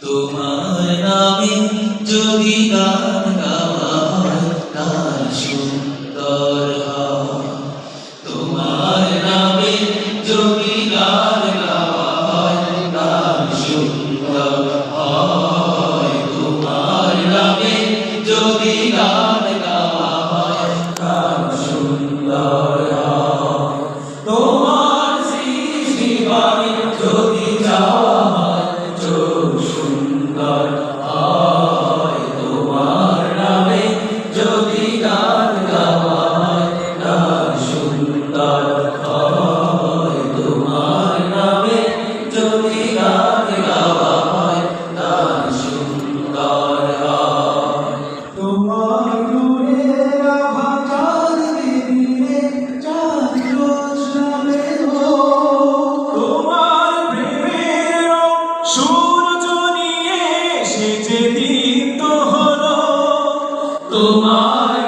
তোমার নামে যদি গান তোমার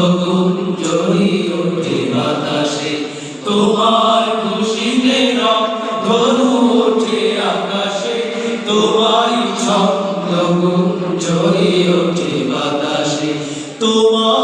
গুঞ্জরি ওঠে বাতাসে। তোমার ধনু ওঠে আকাশে। তোমার ছন্দ গুঞ্জরি বাতাসে। তোমার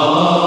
Allah.